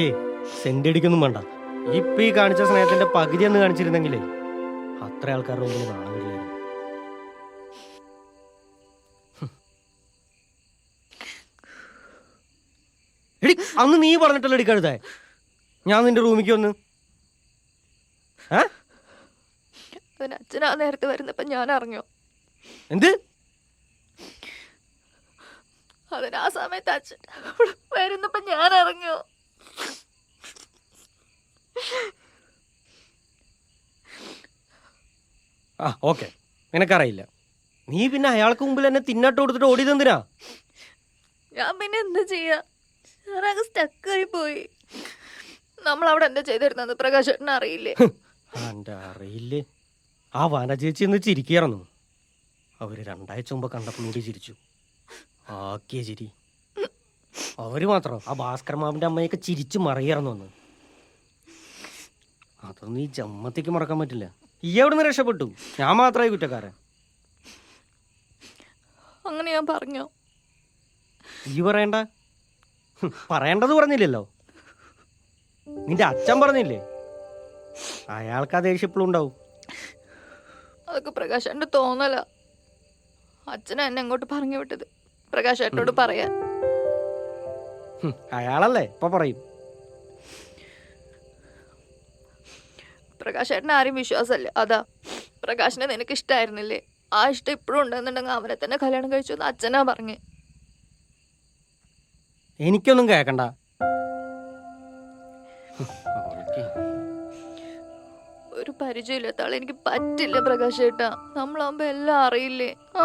ഏ സെന്റ് അടിക്കൊന്നും വേണ്ട. ഇപ്പൊ ഈ കാണിച്ച സ്നേഹത്തിന്റെ പകുതി എന്ന് കാണിച്ചിരുന്നെങ്കിലേ അത്ര ആൾക്കാരുടെ മുമ്പിൽ നാണം എടി അന്ന് നീ പറഞ്ഞിട്ടല്ലോ കഴുതേ? ഞാൻ നിന്റെ റൂമിക്ക് വന്ന് ആ നേരത്തെ വരുന്നപ്പോ ഞാൻ അറിഞ്ഞോ. എന്ത്? അതിനാ സമയത്ത് അച്ഛൻ വരുന്നപ്പോ ഞാൻ അറിഞ്ഞു. ആ ഓക്കെ. നിനക്കറിയില്ല. നീ പിന്നെ അയാൾക്ക് മുമ്പിൽ എന്നെ തിന്നട്ട് കൊടുത്തിട്ട് ഓടിയതെന്തിനാ ഞാൻ പിന്നെ എന്താ ചെയ്യാ? ഞാനങ്ങ് സ്റ്റക്കായി പോയി. നമ്മൾ അവിടെ എന്താ ചെയ്തിരുന്നത് പ്രകാശ് ചേട്ടന് അറിയില്ലേ എന്റെ അറിയില്ലേ? ആ വനചേച്ചി എന്ന് ചിരിക്കുകയായിരുന്നു അവർ രണ്ടാഴ്ച മുമ്പ് കണ്ടപ്പോൾ കൂടി ചിരിച്ചു. ആക്കിയ ചിരി. അവർ മാത്രം ആ ഭാസ്കർ മാമിന്റെ അമ്മയൊക്കെ ചിരിച്ചു മറിയായിരുന്നു അന്ന്. അതൊന്നും ഈ ജമ്മത്തേക്ക് മറക്കാൻ പറ്റില്ല. ഈ എവിടുന്ന് രക്ഷപ്പെട്ടു. ഞാൻ മാത്രമായി കുറ്റക്കാരൻ. അങ്ങനെ ഞാൻ പറഞ്ഞു. ഈ പറയണ്ട. പറയേണ്ടത് പറഞ്ഞില്ലല്ലോ. നിന്റെ അച്ഛൻ പറഞ്ഞില്ലേ? അയാൾക്ക് ആ ദേഷ്യം ഇപ്പോഴും ഉണ്ടാവും. അതൊക്കെ പ്രകാശന്റെ തോന്നല. അച്ഛനെ എന്നെ അങ്ങോട്ട് പറഞ്ഞു വിട്ടത് പ്രകാശ് ഏട്ടനോട് പറയാൻ അയാളല്ലേ? ഇപ്പൊ പറയും. പ്രകാശ് ചേട്ടന് ആരും വിശ്വാസമല്ല. അതാ പ്രകാശിനെ നിനക്ക് ഇഷ്ടമായിരുന്നില്ലേ ആ ഇഷ്ടം ഇപ്പോഴും ഉണ്ടെന്നുണ്ടെങ്കിൽ അവനെ തന്നെ കല്യാണം കഴിച്ചു എന്ന് അച്ഛനാ പറഞ്ഞു. എനിക്കൊന്നും കേക്കണ്ട. ഒരു പരിചയമില്ലാത്ത ആളെ എനിക്ക് പറ്റില്ല പ്രകാശ് ചേട്ടാ നമ്മളാവുമ്പോ എല്ലാം അറിയില്ലേ? ആ?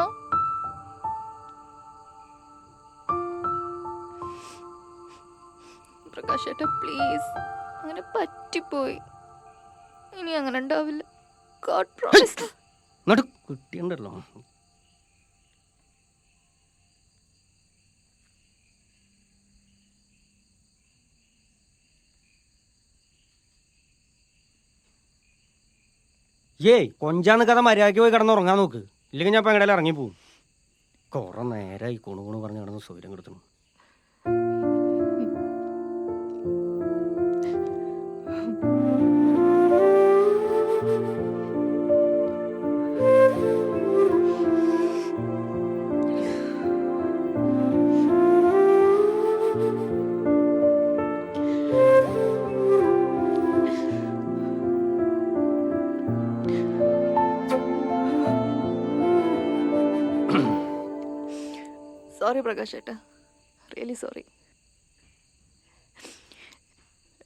പ്രകാശ് ചേട്ടാ പ്ലീസ് അങ്ങനെ പറ്റിപ്പോയി. ഇനി അങ്ങനെ ഉണ്ടാവില്ല. ഗോഡ് പ്രോമിസ് നടു കുട്ടിയുണ്ടല്ലോ. ഏയ് കൊഞ്ചാന്ന് കഥ മര്യാദയ്ക്ക് പോയി കിടന്നുറങ്ങാൻ നോക്ക്. ഇല്ലെങ്കിൽ ഞാൻ ഇപ്പം ഇറങ്ങി ഇറങ്ങിപ്പോവും. കുറെ നേരമായി കൊണു പറഞ്ഞ് കിടന്ന് സൗകര്യം കൊടുത്തു സോറി പ്രകാശ് ചേട്ടാ റിയലി സോറി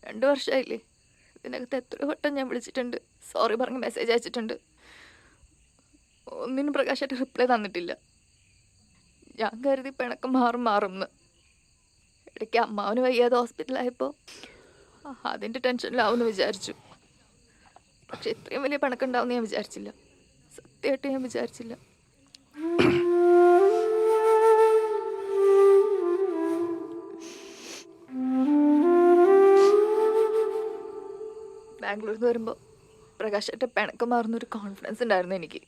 രണ്ട് വർഷമായില്ലേ ഇതിനകത്ത് എത്ര വട്ടം ഞാൻ വിളിച്ചിട്ടുണ്ട്. സോറി പറഞ്ഞ് മെസ്സേജ് അയച്ചിട്ടുണ്ട്. ഒന്നിനും പ്രകാശ് ചേട്ടൻ റിപ്ലൈ തന്നിട്ടില്ല. ഞാൻ കരുതി പിണക്കം മാറും മാറും എന്ന്. ഇടയ്ക്ക് അമ്മാവന് വയ്യാതെ ഹോസ്പിറ്റലായപ്പോൾ അതിന്റെ ടെൻഷനിലാവുമെന്ന് വിചാരിച്ചു. പക്ഷെ ഇത്രയും വലിയ പിണക്കം ഉണ്ടാവും ഞാൻ വിചാരിച്ചില്ല. സത്യമായിട്ട് ഞാൻ വിചാരിച്ചില്ല. ബാംഗ്ലൂരിൽ നിന്ന് വരുമ്പോൾ പ്രകാശായിട്ട് പിണക്കം മാറുന്നൊരു കോൺഫിഡൻസ് ഉണ്ടായിരുന്നു എനിക്ക്.